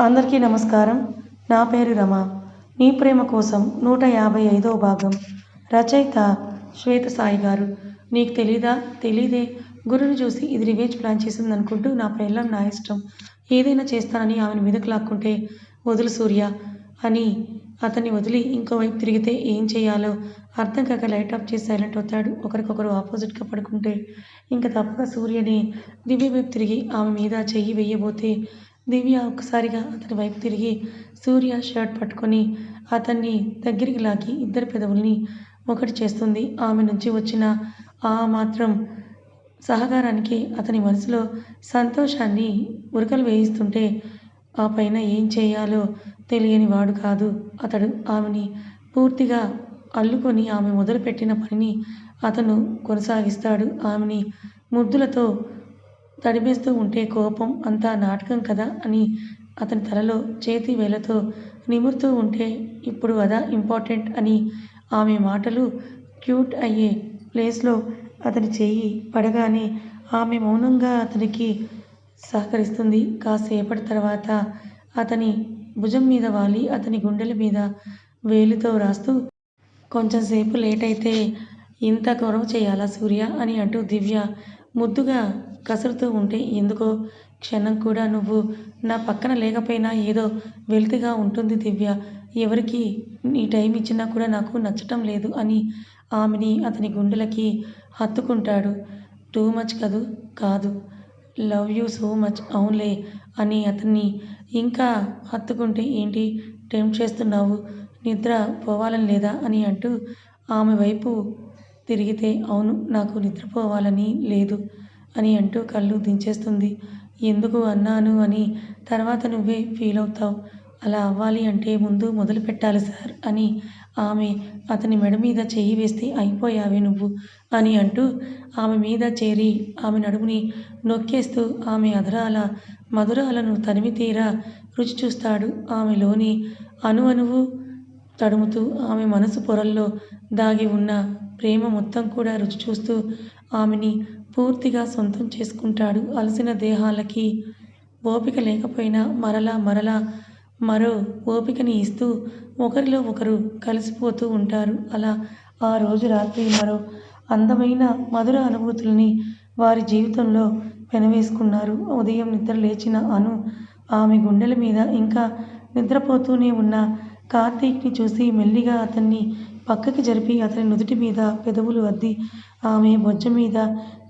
అందరికీ నమస్కారం. నా పేరు రమ. నీ ప్రేమ కోసం నూట యాభై ఐదో భాగం. రచయిత శ్వేత సాయి గారు. నీకు తెలీదా? తెలీదే. గురుని చూసి ఇది రివేజ్ ప్లాన్ చేసింది అనుకుంటూ నా పెళ్ళం నా ఇష్టం. ఏదైనా చేస్తానని ఆమెను మీదకు లాక్కుంటే వదులు సూర్య అని అతన్ని వదిలి ఇంకోవైపు తిరిగితే ఏం చేయాలో అర్థం కాక లైట్ ఆఫ్ చేసి సైలెంట్ అవుతాడు. ఒకరికొకరు ఆపోజిట్గా పడుకుంటే ఇంకా తప్పక సూర్యని దివ్య వైపు తిరిగి ఆమె మీద చెయ్యి వేయబోతే దివ్య ఒక్కసారిగా అతని వైపు తిరిగి సూర్య షర్ట్ పట్టుకొని అతన్ని దగ్గరికి లాగి ఇద్దరి పెదవుల్ని ఒకటి చేస్తుంది. ఆమె నుంచి వచ్చిన ఆ మాత్రం సహకారానికి అతని మనసులో సంతోషాన్ని ఉరకలు వేయిస్తుంటే ఆ పైన ఏం చేయాలో తెలియని వాడు కాదు. అతడు ఆమెని పూర్తిగా అల్లుకొని ఆమె మొదలుపెట్టిన పనిని అతను కొనసాగిస్తాడు. ఆమెని ముద్దులతో తడిమేస్తూ ఉంటే కోపం అంతా నాటకం కదా అని అతని తలలో చేతి వేలతో నిమురుతూ ఉంటే ఇప్పుడు అదా ఇంపార్టెంట్ అని ఆమె మాటలు క్యూట్ అయ్యే ప్లేస్లో అతని చేయి పడగానే ఆమె మౌనంగా అతనికి సహకరిస్తుంది. కాసేపటి తర్వాత అతని భుజం మీద వాలి అతని గుండెల మీద వేలితో రాస్తూ కొంచెంసేపు లేట్ అయితే ఇంత గౌరవం చేయాలా సూర్య? అని అంటూ దివ్య ముద్దుగా కసురుతూ ఉంటే ఎందుకో క్షణం కూడా నువ్వు నా పక్కన లేకపోయినా ఏదో వెలితిగా ఉంటుంది దివ్య. ఎవరికి నీ టైం ఇచ్చినా కూడా నాకు నచ్చటం లేదు అని ఆమెని అతని గుండెలకి హత్తుకుంటాడు. టూ మచ్ కదూ? కాదు. లవ్ యూ సో మచ్ అవునులే అని అతన్ని ఇంకా హత్తుకుంటే ఏంటి? టెంప్ట్ చేస్తున్నావు? నిద్ర పోవాలని లేదా అని అంటూ ఆమె వైపు తిరిగితే అవును నాకు నిద్రపోవాలని లేదు. అని అంటూ కళ్ళు దించేస్తుంది. ఎందుకు అన్నాను అని తర్వాత నువ్వే ఫీల్ అవుతావు. అలా అవ్వాలి అంటే ముందు మొదలు పెట్టాలి సార్ అని ఆమె అతని మెడ మీద చెయ్యి వేస్తే అయిపోయావే నువ్వు అని అంటూ ఆమె మీద చేరి ఆమె నడుముని నొక్కేస్తూ ఆమె అధరాల మధురాలను తనివి తీరా రుచి చూస్తాడు ఆమెలోని అణు అణువు తడుముతూ ఆమె మనసు పొరల్లో దాగి ఉన్న ప్రేమ మొత్తం కూడా రుచి చూస్తూ ఆమెని పూర్తిగా సొంతం చేసుకుంటాడు. అలసిన దేహాలకి ఓపిక లేకపోయినా మరలా మరలా మరో ఓపికని ఇస్తూ ఒకరిలో ఒకరు కలిసిపోతూ ఉంటారు. అలా ఆ రోజు రాత్రి మరో అందమైన మధుర అనుభూతుల్ని వారి జీవితంలో పెనవేసుకున్నారు. ఉదయం నిద్ర లేచిన అను ఆమె గుండెల మీద ఇంకా నిద్రపోతూనే ఉన్న కార్తీక్ని చూసి మెల్లిగా అతన్ని పక్కకి జరిపి అతని నుదుటి మీద పెదవులు అద్ది ఆమె బొజ్జ మీద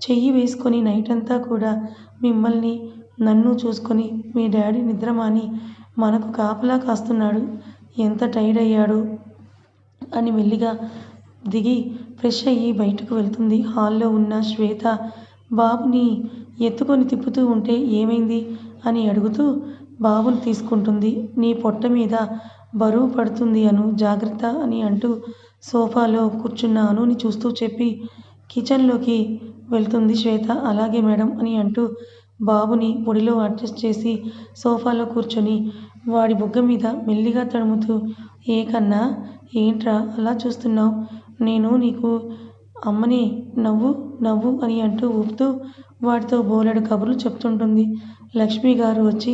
చెయ్యి వేసుకొని నైట్ అంతా కూడా మిమ్మల్ని నన్ను చూసుకొని మీ డాడీ నిద్రమాని మనకు కాపలా కాస్తున్నాడు. ఎంత టైర్డ్ అయ్యాడో? అని మెల్లిగా దిగి ఫ్రెష్ అయ్యి బయటకు వెళ్తుంది. హాల్లో ఉన్న శ్వేత బాబుని ఎత్తుకొని తిప్పుతూ ఉంటే ఏమైంది? అని అడుగుతూ బాబుని తీసుకుంటుంది. నీ పొట్ట మీద బరువు పడుతుంది అను జాగ్రత్త అని అంటూ సోఫాలో కూర్చున్న అనుని చూస్తూ చెప్పి కిచెన్లోకి వెళ్తుంది శ్వేత. అలాగే మేడం అని అంటూ బాబుని పొడిలో అడ్జస్ట్ చేసి సోఫాలో కూర్చొని వాడి బుగ్గ మీద మెల్లిగా తడుముతూ ఏ కన్నా ఏంట్రా అలా చూస్తున్నావు? నేను నీకు అమ్మని నవ్వు నవ్వు అని అంటూ ఊపుతూ వాడితో బోలెడు కబుర్లు చెప్తుంటుంది. లక్ష్మిగారు వచ్చి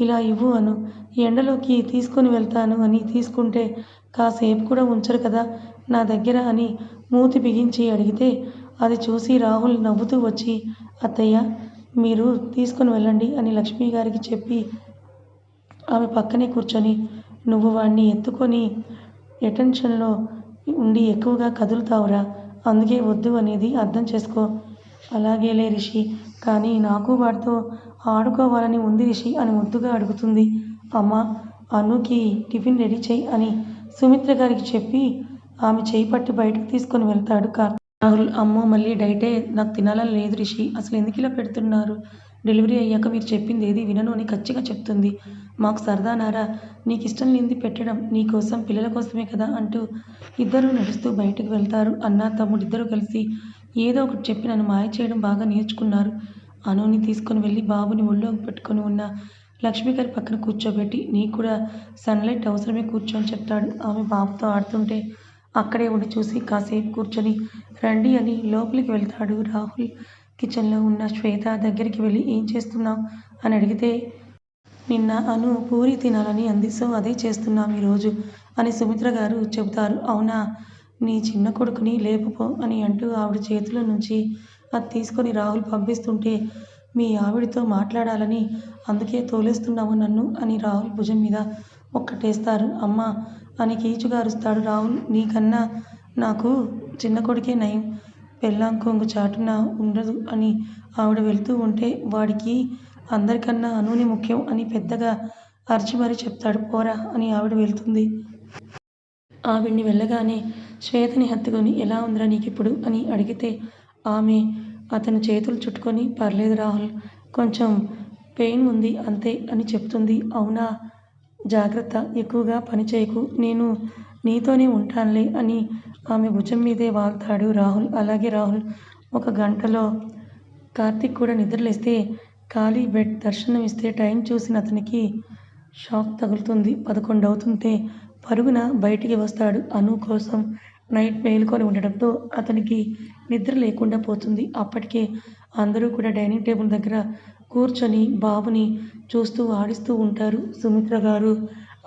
ఇలా ఇవ్వు అను. ఎండలోకి తీసుకొని వెళ్తాను అని తీసుకుంటే కాసేపు కూడా ఉంచరు కదా. నా దగ్గర అని మూతి బిగించి అడిగితే అది చూసి రాహుల్ నవ్వుతూ వచ్చి అత్తయ్య మీరు తీసుకొని వెళ్ళండి అని లక్ష్మి గారికి చెప్పి ఆమె పక్కనే కూర్చొని నువ్వు వాడిని ఎత్తుకొని ఎటెన్షన్లో ఉండి ఎక్కువగా కదులుతావురా. అందుకే వద్దు అనేది అర్థం చేసుకో. అలాగేలే రిషి. కానీ నాకు వాడితో ఆడుకోవాలని ఉంది రిషి అని ముద్దుగా అడుగుతుంది. అమ్మ అనుకి టిఫిన్ రెడీ చేయి అని సుమిత్ర గారికి చెప్పి ఆమె చేయి పట్టి బయటకు తీసుకొని వెళ్తాడు కార్తీక్. రాహుల్ అమ్మో మళ్ళీ డైటే నాకు తినాలని లేదు రిషి. అసలు ఎందుకు ఇలా పెడుతున్నారు? డెలివరీ అయ్యాక మీరు చెప్పింది ఏది వినను అని ఖచ్చితంగా చెప్తుంది. మాకు సరదానారా నీకు ఇష్టం లేనిది పెట్టడం నీ కోసం పిల్లల కోసమే కదా అంటూ ఇద్దరూ నడుస్తూ బయటకు వెళ్తారు. అన్న తమ్ముడు ఇద్దరు కలిసి ఏదో ఒకటి చెప్పి నన్ను మాయ చేయడం బాగా నేర్చుకున్నారు. అనుని తీసుకొని వెళ్ళి బాబుని ఒళ్ళోకి పెట్టుకొని ఉన్న లక్ష్మి గారి పక్కన కూర్చోబెట్టి నీకు కూడా సన్లైట్ అవసరమే కూర్చొని చెప్తాడు. ఆమె బాబుతో ఆడుతుంటే అక్కడే ఉండి చూసి కాసేపు కూర్చొని రండి అని లోపలికి వెళ్తాడు. రాహుల్ కిచెన్లో ఉన్న శ్వేత దగ్గరికి వెళ్ళి ఏం చేస్తున్నావు? అని అడిగితే నిన్న అను పూరి తినాలని అంది సో అదే చేస్తున్నాం ఈరోజు అని సుమిత్ర గారు చెబుతారు. అవునా? నీ చిన్న కొడుకుని లేపుపో అని అంటూ ఆవిడ చేతుల నుంచి అది తీసుకొని రాహుల్ పంపిస్తుంటే మీ ఆవిడతో మాట్లాడాలని అందుకే తోలేస్తున్నావు నన్ను అని రాహుల్ భుజం మీద ఒక్కటేస్తారు. అమ్మా అని కీచుగా అరుస్తాడు రాహుల్. నీకన్నా నాకు చిన్న కొడుకే నయం. పెళ్ళాం కొంగు చాటున ఉండదు అని ఆవిడ వెళ్తూ ఉంటే వాడికి అందరికన్నా అనుని ముఖ్యం అని పెద్దగా అరిచి మరీ చెప్తాడు. పోరా అని ఆవిడ వెళ్తుంది. ఆవిడ్ని వెళ్ళగానే శ్వేతని హత్తుకొని ఎలా ఉందిరా నీకిప్పుడు? అని అడిగితే ఆమె అతని చేతులు చుట్టుకొని పర్లేదు రాహుల్ కొంచెం పెయిన్ ఉంది అంతే అని చెప్తుంది. అవునా? జాగ్రత్త ఎక్కువగా పని చేయకు నేను నీతోనే ఉంటానులే అని ఆమె భుజం మీదే వాల్తాడు రాహుల్. అలాగే రాహుల్ ఒక గంటలో కార్తీక్ కూడా నిద్రలేస్తే ఖాళీ బెడ్ దర్శనం ఇస్తే టైం చూసిన అతనికి షాక్ తగులుతుంది. పదకొండు అవుతుంటే పరుగున బయటికి వస్తాడు. అను కోసం నైట్ మేలుకొని ఉండడంతో అతనికి నిద్ర లేకుండా పోతుంది. అప్పటికే అందరూ కూడా డైనింగ్ టేబుల్ దగ్గర కూర్చొని బాబుని చూస్తూ ఆడిస్తూ ఉంటారు. సుమిత్ర గారు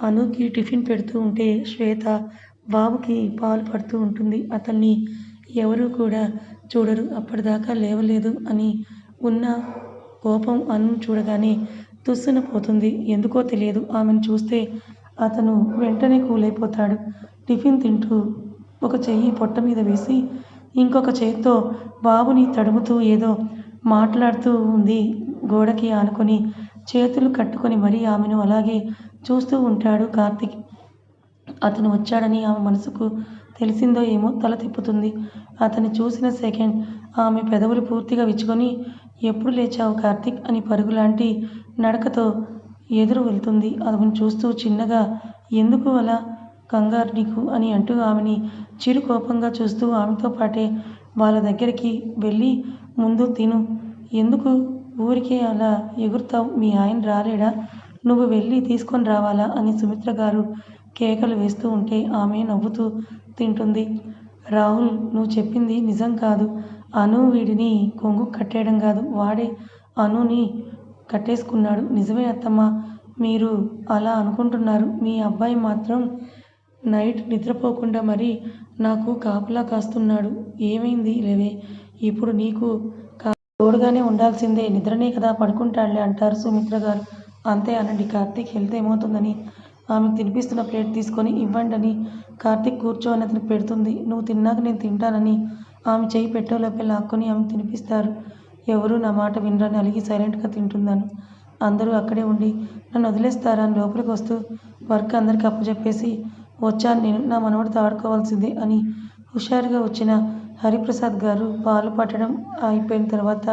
అనుకి టిఫిన్ పెడుతూ ఉంటే శ్వేత బాబుకి పాలు పడుతూ ఉంటుంది. అతన్ని ఎవరూ కూడా చూడరు. అప్పటిదాకా లేవలేదు అని ఉన్న కోపం అను చూడగానే తుస్సున పోతుంది. ఎందుకో తెలియదు. ఆమెను చూస్తే అతను వెంటనే కూలైపోతాడు. టిఫిన్ తింటూ ఒక చెయ్యి పొట్ట మీద వేసి ఇంకొక చేత్తో బాబుని తడుముతూ ఏదో మాట్లాడుతూ ఉంది గోడకి ఆనుకొని. చేతులు కట్టుకొని మరీ ఆమెను అలాగే చూస్తూ ఉంటాడు కార్తిక్. అతను వచ్చాడని ఆమె మనసుకు తెలిసిందో ఏమో తల తిప్పుతుంది. అతన్ని చూసిన సెకండ్ ఆమె పెదవులు పూర్తిగా విచ్చుకొని ఎప్పుడు లేచావు కార్తీక్? అని పరుగులాంటి నడకతో ఎదురు వెళ్తుంది. అతను చూస్తూ చిన్నగా ఎందుకు అలా కంగారు నీకు? అని అంటూ ఆమెని చిరు కోపంగా చూస్తూ ఆమెతో పాటే వాళ్ళ దగ్గరికి వెళ్ళి ముందు తిను. ఎందుకు ఊరికే అలా ఎగురుతావు? మీ ఆయన రాలేడా? నువ్వు వెళ్ళి తీసుకొని రావాలా? అని సుమిత్ర గారు కేకలు వేస్తూ ఉంటే ఆమె నవ్వుతూ తింటుంది. రాహుల్ నువ్వు చెప్పింది నిజం కాదు. అను వీడిని కొంగు కట్టేయడం కాదు. వాడే అనుని కట్టేసుకున్నాడు. నిజమే అత్తమ్మ మీరు అలా అనుకుంటున్నారు. మీ అబ్బాయి మాత్రం నైట్ నిద్రపోకుండా మరి నాకు కాపలా కాస్తున్నాడు. ఏమైంది లేవే? ఇప్పుడు నీకు తోడుగానే ఉండాల్సిందే. నిద్రనే కదా పడుకుంటాడులే అంటారు సుమిత్ర గారు. అంతే అనండి. కార్తీక్ హెల్త్ ఏమవుతుందని ఆమెకు తినిపిస్తున్న ప్లేట్ తీసుకొని ఇవ్వండి అని కార్తీక్ కూర్చో అని అతనికి పెడుతుంది. నువ్వు తిన్నాక నేను తింటానని ఆమె చేయి పెట్టేలోపే లాక్కొని ఆమె తినిపిస్తారు. ఎవరు నా మాట వినరని అలిగి సైలెంట్గా తింటున్నాను. అందరూ అక్కడే ఉండి నన్ను వదిలేస్తారా అని లోపలికి వస్తూ వర్క్ అందరికి అప్పచెప్పేసి వచ్చాను నేను నా మనవడితో ఆడుకోవాల్సిందే అని హుషారుగా వచ్చిన హరిప్రసాద్ గారు పాలు పట్టడం అయిపోయిన తర్వాత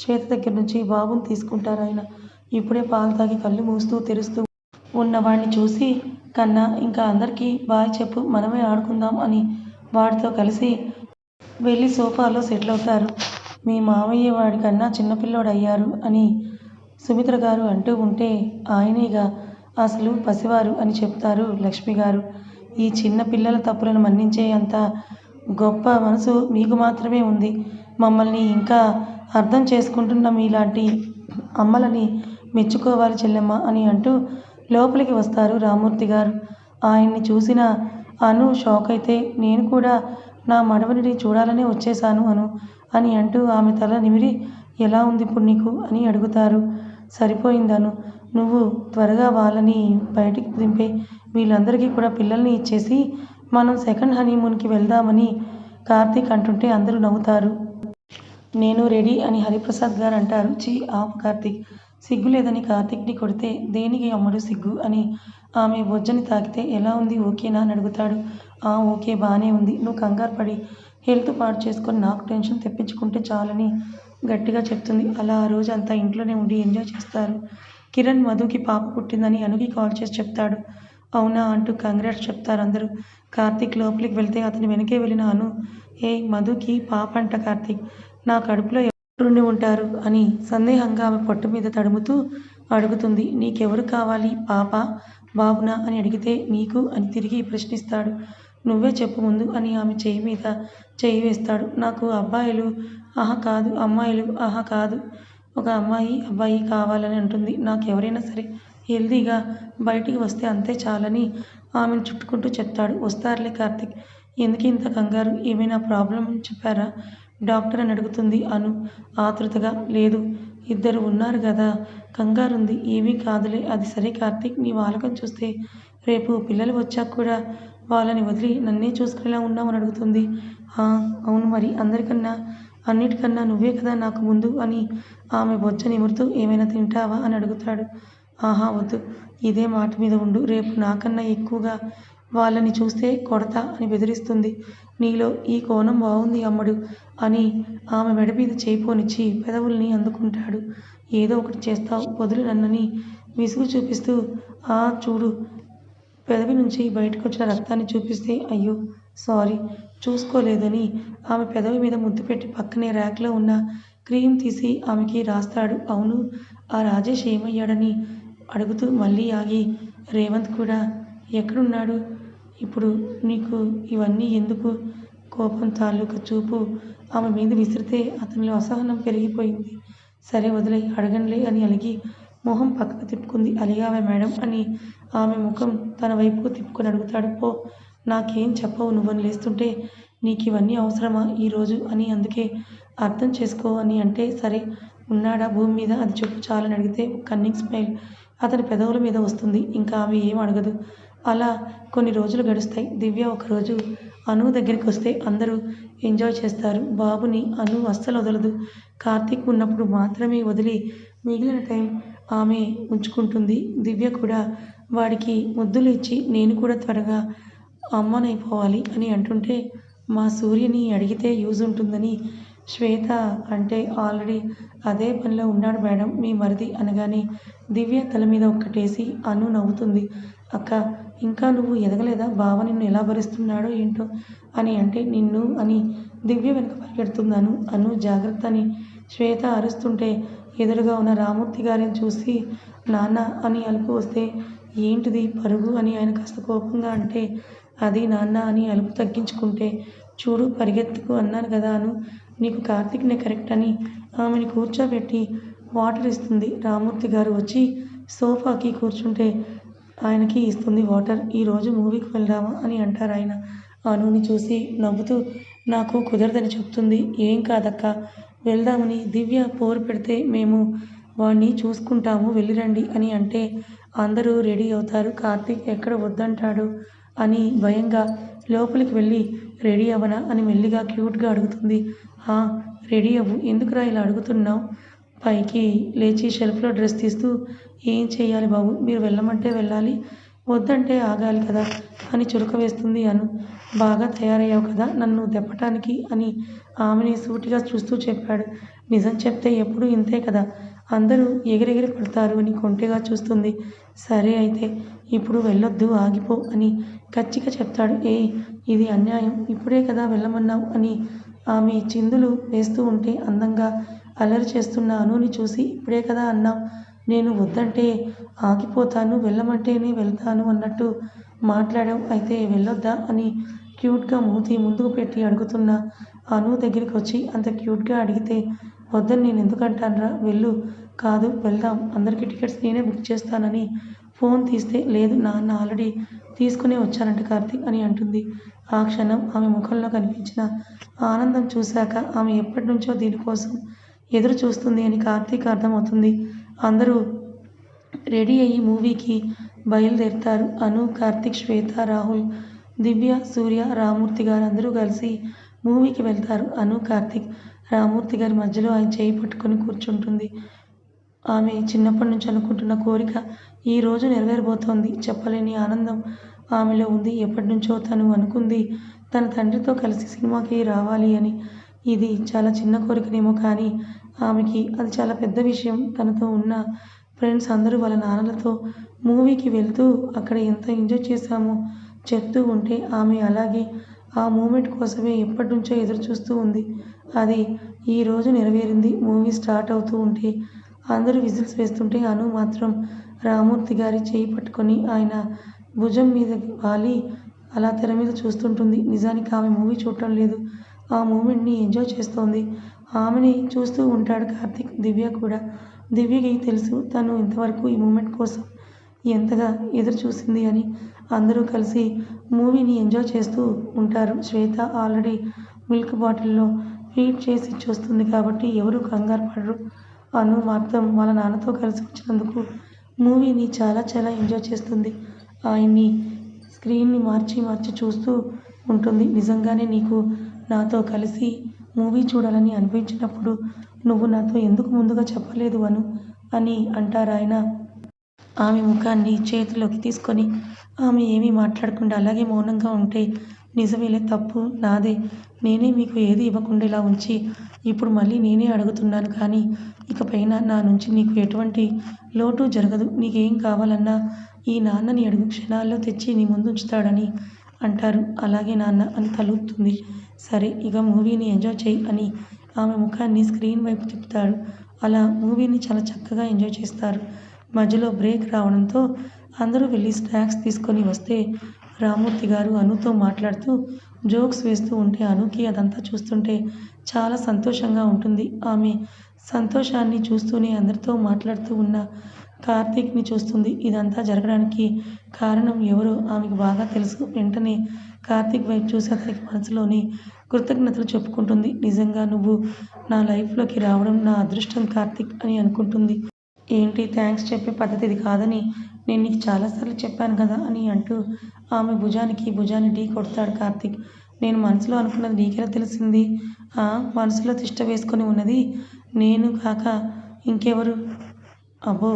శ్వేత దగ్గర నుంచి బాబుని తీసుకుంటారు ఆయన. ఇప్పుడే పాలు తాగి కళ్ళు మూస్తూ తెరుస్తూ ఉన్న వాడిని చూసి కన్నా ఇంకా అందరికీ బాయ్ చెప్పు మనమే ఆడుకుందాం అని వాడితో కలిసి వెళ్ళి సోఫాలో సెటిల్ అవుతారు. మీ మావయ్య వాడికన్నా చిన్నపిల్లోడయ్యారు అని సుమిత్ర గారు అంటూ ఉంటే ఆయనేగా అసలు పసివారు అని చెప్తారు లక్ష్మి గారు. ఈ చిన్న పిల్లల తప్పులను మన్నించే అంత గొప్ప మనసు మీకు మాత్రమే ఉంది. మమ్మల్ని ఇంకా అర్థం చేసుకుంటున్న మీలాంటి అమ్మలని మెచ్చుకోవాలి చెల్లెమ్మ అని అంటూ లోపలికి వస్తారు రామూర్తి గారు. ఆయన్ని చూసిన అను షాక్ అయితే నేను కూడా నా మడవనిని చూడాలనే వచ్చేసాను అను. అని అంటూ ఆమె తల నిమిరి ఎలా ఉంది ఇప్పుడు నీకు? అని అడుగుతారు. సరిపోయిందను. నువ్వు త్వరగా వాళ్ళని బయటికి దింపే. వీళ్ళందరికీ కూడా పిల్లల్ని ఇచ్చేసి మనం సెకండ్ హనీమూన్కి వెళ్దామని కార్తీక్ అంటుంటే అందరూ నవ్వుతారు. నేను రెడీ అని హరిప్రసాద్ గారు అంటారు. ఛీ ఆపు కార్తీక్. సిగ్గు లేదని కార్తీక్ని కొడితే దేనికి అమ్మడు సిగ్గు? అని ఆమె బొజ్జని తాకితే ఎలా ఉంది? ఓకేనా? అని అడుగుతాడు. ఆ ఓకే బాగానే ఉంది. నువ్వు కంగారు పడి హెల్త్ పాడు చేసుకొని నాకు టెన్షన్ తెప్పించుకుంటే చాలని గట్టిగా చెప్తుంది. అలా ఆ రోజు అంతా ఇంట్లోనే ఉండి ఎంజాయ్ చేస్తారు. కిరణ్ మధుకి పాప పుట్టిందని అనుకి కాల్ చేసి చెప్తాడు. అవునా అంటూ కంగ్రాట్స్ చెప్తారు అందరూ. కార్తీక్ లోపలికి వెళ్తే అతని వెనకే వెళ్ళిన అను ఏ మధుకి పాప అంట కార్తీక్ నా కడుపులో ఎవరుండి ఉంటారు? అని సందేహంగా ఆమె పొట్టు మీద తడుముతూ అడుగుతుంది. నీకెవరు కావాలి పాప? బాబునా? అని అడిగితే నీకు? అని తిరిగి ప్రశ్నిస్తాడు. నువ్వే చెప్పు ముందు అని ఆమె చేయి మీద చేయి వేస్తాడు. నాకు అబ్బాయిలు ఆహా కాదు అమ్మాయిలు ఆహా కాదు. ఒక అమ్మాయి అబ్బాయి కావాలని అంటుంది. నాకు ఎవరైనా సరే హెల్దీగా బయటికి వస్తే అంతే చాలని ఆమెను చుట్టుకుంటూ చెప్తాడు. వస్తారులే కార్తీక్ ఎందుకు ఇంత కంగారు? ఏమైనా ప్రాబ్లం చెప్పారా? డాక్టర్ అని అడుగుతుంది అను ఆతృతగా. లేదు ఇద్దరు ఉన్నారు కదా కంగారుంది. ఏమీ కాదులే అది సరే కార్తీక్. నీ వాలకం చూస్తే రేపు పిల్లలు వచ్చాక కూడా వాళ్ళని వదిలి నన్నే చూసుకునేలా ఉన్నామని అడుగుతుంది. అవును మరి అందరికన్నా అన్నిటికన్నా నువ్వే కదా నాకు ముందు అని ఆమె బొజ్జ నిమురుతూ ఏమైనా తింటావా అని అడుగుతాడు. ఆహా వద్దు ఇదే మాట మీద ఉండు రేపు నాకన్నా ఎక్కువగా వాళ్ళని చూస్తే కొడతా అని బెదిరిస్తుంది. నీలో ఈ కోణం బాగుంది అమ్మడు అని ఆమె మెడ మీద చేయిపోనిచ్చి పెదవుల్ని అందుకుంటాడు. ఏదో ఒకటి చేస్తావు వదులు నన్నని విసుగు చూపిస్తూ ఆ చూడు పెదవి నుంచి బయటకు వచ్చిన రక్తాన్ని చూపిస్తే అయ్యో సారీ చూసుకోలేదని. ఆమె పెదవి మీద ముద్దు పెట్టి పక్కనే ర్యాక్లో ఉన్న క్రీమ్ తీసి ఆమెకి రాస్తాడు. అవును ఆ రాజేష్ ఏమయ్యాడని అడుగుతూ మళ్ళీ ఆగి రేవంత్ కూడా ఎక్కడున్నాడు? ఇప్పుడు నీకు ఇవన్నీ ఎందుకు? కోపం తాలూకు చూపు. ఆమె మీద విసిరితే అతనిలో అసహనం పెరిగిపోయింది. సరే వదిలే అడగండి అని అలిగి మొహం పక్కకు తిప్పుకుంది. అలిగావే మేడం? అని ఆమె ముఖం తన వైపుకు తిప్పుకొని అడుగుతాడు. పో నాకేం చెప్పవు నువ్వని లేస్తుంటే నీకు ఇవన్నీ అవసరమా ఈరోజు అని అందుకే అర్థం చేసుకో అని అంటే సరే ఉన్నాడా భూమి మీద? అది చెప్పు చాలని అడిగితే కన్నింగ్ స్మైల్ అతని పెదవుల మీద వస్తుంది. ఇంకా ఆమె ఏం అడగదు. అలా కొన్ని రోజులు గడుస్తాయి. దివ్య ఒకరోజు అను దగ్గరికి వస్తే అందరూ ఎంజాయ్ చేస్తారు. బాబుని అను అస్సలు వదలదు. కార్తీక్ ఉన్నప్పుడు మాత్రమే వదిలి మిగిలిన టైం ఆమె ఉంచుకుంటుంది. దివ్య కూడా వాడికి ముద్దులు ఇచ్చి నేను కూడా త్వరగా అమ్మనైపోవాలి అని అంటుంటే మా సూర్యని అడిగితే యూజ్ ఉంటుందని శ్వేత అంటే ఆల్రెడీ అదే పనిలో ఉన్నాడు మేడం మీ మరిది అనగానే దివ్య తల మీద ఒక్కటేసి అను నవ్వుతుంది. అక్క ఇంకా నువ్వు ఎదగలేదా? బావ నిన్ను ఎలా భరిస్తున్నాడో ఏంటో అని అంటే నిన్ను అని దివ్య వెనుక పరిగెడుతున్నాను. అను జాగ్రత్త అని శ్వేత అరుస్తుంటే ఎదురుగా ఉన్న రామూర్తి గారిని చూసి నాన్న అని అలుపు వస్తే ఏంటిది పరుగు అని ఆయన కాస్త కోపంగా అంటే అది నాన్న అని అలుపు తగ్గించుకుంటే చూడు పరిగెత్తుకు అన్నాను కదా అను. నీకు కార్తీక్నే కరెక్ట్ అని ఆమెని కూర్చోబెట్టి వాటర్ ఇస్తుంది. రామూర్తి గారు వచ్చి సోఫాకి కూర్చుంటే ఆయనకి ఇస్తుంది వాటర్. ఈరోజు మూవీకి వెళ్దామా అని అంటారు ఆయన. అనుని చూసి నవ్వుతూ నాకు కుదరదని చెప్తుంది. ఏం కాదక్క వెళ్దామని దివ్య పోరు పెడితే మేము వాణ్ణి చూసుకుంటాము వెళ్ళిరండి అని అంటే అందరూ రెడీ అవుతారు. కార్తీక్ ఎక్కడ వద్దంటాడు? అని భయంగా లోపలికి వెళ్ళి రెడీ అవ్వనా? అని మెల్లిగా క్యూట్గా అడుగుతుంది. రెడీ అవ్వు. ఎందుకురా ఇలా అడుగుతున్నావు? పైకి లేచి షెల్ఫ్లో డ్రెస్ తీస్తూ ఏం చేయాలి బాబు? మీరు వెళ్ళమంటే వెళ్ళాలి. వద్దంటే ఆగాలి కదా? అని చురుక వేస్తుంది అను. బాగా తయారయ్యావు కదా నన్ను దెప్పటానికి అని ఆమెని సూటిగా చూస్తూ చెప్పాడు. నిజం చెప్తే ఎప్పుడు ఇంతే కదా? అందరూ ఎగిరెగిరి పడతారు అని కొంటెగా చూస్తుంది. సరే అయితే ఇప్పుడు వెళ్ళొద్దు ఆగిపో అని గట్టిగా చెప్తాడు. ఏ ఇది అన్యాయం. ఇప్పుడే కదా వెళ్ళమన్నావు అని ఆమె చిందులు వేస్తూ ఉంటే అందంగా అల్లరి చేస్తున్న అనుని చూసి ఇప్పుడే కదా అన్నావు. నేను వద్దంటే ఆగిపోతాను వెళ్ళమంటేనే వెళ్తాను అన్నట్టు మాట్లాడావు. అయితే వెళ్ళొద్దా అని క్యూట్గా మూతి ముందుకు పెట్టి అడుగుతున్న అను దగ్గరికి వచ్చి అంత క్యూట్గా అడిగితే వద్దని నేను ఎందుకంటానరా? వెళ్ళు. కాదు వెళ్దాం. అందరికీ టికెట్స్ నేనే బుక్ చేస్తానని ఫోన్ తీస్తే లేదు నాన్న ఆల్రెడీ తీసుకునే వచ్చానంట కార్తీక్ అని అంటుంది. ఆ క్షణం ఆమె ముఖంలో కనిపించిన ఆనందం చూశాక ఆమె ఎప్పటి నుంచో దీనికోసం ఎదురు చూస్తుంది అని కార్తీక్ అర్థమవుతుంది. అందరూ రెడీ అయ్యి మూవీకి బయలుదేరుతారు. అను కార్తీక్ శ్వేత రాహుల్ దివ్య సూర్య రామూర్తి గారు అందరూ కలిసి మూవీకి వెళ్తారు. అను కార్తీక్ రామూర్తి గారి మధ్యలో ఆయన చేయి పట్టుకొని కూర్చుంటుంది. ఆమె చిన్నప్పటి నుంచి అనుకుంటున్న కోరిక ఈరోజు నెరవేరబోతోంది. చెప్పలేని ఆనందం ఆమెలో ఉంది. ఎప్పటి నుంచో తను అనుకుంది తన తండ్రితో కలిసి సినిమాకి రావాలి అని. ఇది చాలా చిన్న కోరికనేమో కానీ ఆమెకి అది చాలా పెద్ద విషయం. తనతో ఉన్న ఫ్రెండ్స్ అందరూ వాళ్ళ నాన్నలతో మూవీకి వెళ్తూ అక్కడ ఎంత ఎంజాయ్ చేశామో చెప్తూ ఉంటే ఆమె అలాగే ఆ మూమెంట్ కోసమే ఎప్పటి నుంచో ఎదురు చూస్తూ ఉంది. అది ఈరోజు నెరవేరింది. మూవీ స్టార్ట్ అవుతూ ఉంటే అందరూ విజిల్స్ వేస్తుంటే అను మాత్రం రామూర్తి గారి చేయి పట్టుకొని ఆయన భుజం మీద వాలి అలా తెర మీద చూస్తుంటుంది. నిజానికి ఆమె మూవీ చూడటం లేదు. ఆ మూమెంట్ని ఎంజాయ్ చేస్తోంది. ఆమెని చూస్తూ ఉంటాడు కార్తీక్ దివ్య కూడా. దివ్యకి తెలుసు తను ఇంతవరకు ఈ మూమెంట్ కోసం ఎంతగా ఎదురు చూసింది అని. అందరూ కలిసి మూవీని ఎంజాయ్ చేస్తూ ఉంటారు. శ్వేత ఆల్రెడీ మిల్క్ బాటిల్లో ఫీడ్ చేసి చూస్తుంది కాబట్టి ఎవరు కంగారు పడరు. అను మాత్రం వాళ్ళ నాన్నతో కలిసి వచ్చినందుకు మూవీని చాలా చాలా ఎంజాయ్ చేస్తుంది. ఆయన్ని స్క్రీన్ని మార్చి మార్చి చూస్తూ ఉంటుంది. నిజంగానే నీకు నాతో కలిసి మూవీ చూడాలని అనిపించినప్పుడు నువ్వు నాతో ఎందుకు ముందుగా చెప్పలేదు అను అని ఆయన. ఆమె ముఖాన్ని చేతిలోకి తీసుకొని ఆమె ఏమీ మాట్లాడకుండా అలాగే మౌనంగా ఉంటే నిజమేలే తప్పు నాదే. నేనే మీకు ఏది ఇవ్వకుండా ఇలా ఉంచి ఇప్పుడు మళ్ళీ నేనే అడుగుతున్నాను కానీ ఇకపైన నా నుంచి నీకు ఎటువంటి లోటు జరగదు. నీకేం కావాలన్నా ఈ నాన్నని అడుగు క్షణాల్లో తెచ్చి నీ ముందు ఉంచుతాడని అంటారు. అలాగే నాన్న అని తలుపుతుంది. సరే ఇక మూవీని ఎంజాయ్ చేయి అని ఆమె ముఖాన్ని స్క్రీన్ వైపు తిప్పుతాడు. అలా మూవీని చాలా చక్కగా ఎంజాయ్ చేస్తారు. మధ్యలో బ్రేక్ రావడంతో అందరూ వెళ్ళి స్నాక్స్ తీసుకొని వస్తే రామూర్తి గారు అనుతో మాట్లాడుతూ జోక్స్ వేస్తూ ఉంటే అనుకి అదంతా చూస్తుంటే చాలా సంతోషంగా ఉంటుంది. ఆమె సంతోషాన్ని చూస్తూనే అందరితో మాట్లాడుతూ ఉన్న కార్తీక్ని చూస్తుంది. ఇదంతా జరగడానికి కారణం ఎవరో ఆమెకు బాగా తెలుసు. వెంటనే కార్తీక్ వైపు చూసి అతనికి మనసులోని కృతజ్ఞతలు చెప్పుకుంటుంది. నిజంగా నువ్వు నా లైఫ్లోకి రావడం నా అదృష్టం కార్తీక్ అని అనుకుంటుంది. ఏంటి థ్యాంక్స్ చెప్పే పద్ధతిది కాదని నేను నీకు చాలాసార్లు చెప్పాను కదా అని అంటూ ఆమె భుజానికి భుజాన్ని ఢీ కొడతాడు కార్తీక్. నేను మనసులో అనుకున్నది నీకెలా తెలిసింది? మనసులో తిష్ట వేసుకొని ఉన్నది నేను కాక ఇంకెవరు? అబ్బో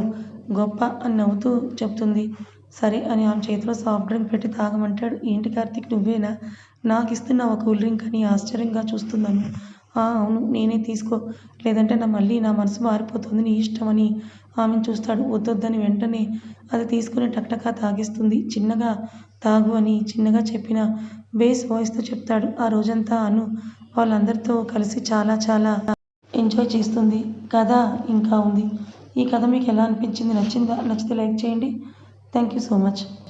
గొప్ప అని నవ్వుతూ చెప్తుంది. సరే అని ఆమె చేతిలో సాఫ్ట్ డ్రింక్ పెట్టి తాగమంటాడు. ఏంటి కార్తీక్ నువ్వేనా? నాకు ఇస్తున్నావా కూల్ డ్రింక్ అని ఆశ్చర్యంగా చూస్తున్నాను అవును నేనే తీసుకో. లేదంటే నా మళ్ళీ నా మనసు మారిపోతుంది. నీ ఇష్టం అని ఆమెను చూస్తాడు. వద్దొద్దని వెంటనే అది తీసుకుని టక్టకా తాగిస్తుంది. చిన్నగా తాగు అని చిన్నగా చెప్పిన బేస్ వాయిస్తో చెప్తాడు. ఆ రోజంతా అను వాళ్ళందరితో కలిసి చాలా చాలా ఎంజాయ్ చేస్తుంది. కథ ఇంకా ఉంది. ఈ కథ మీకు ఎలా అనిపించింది? నచ్చిందా? నచ్చితే లైక్ చేయండి. Thank you so much.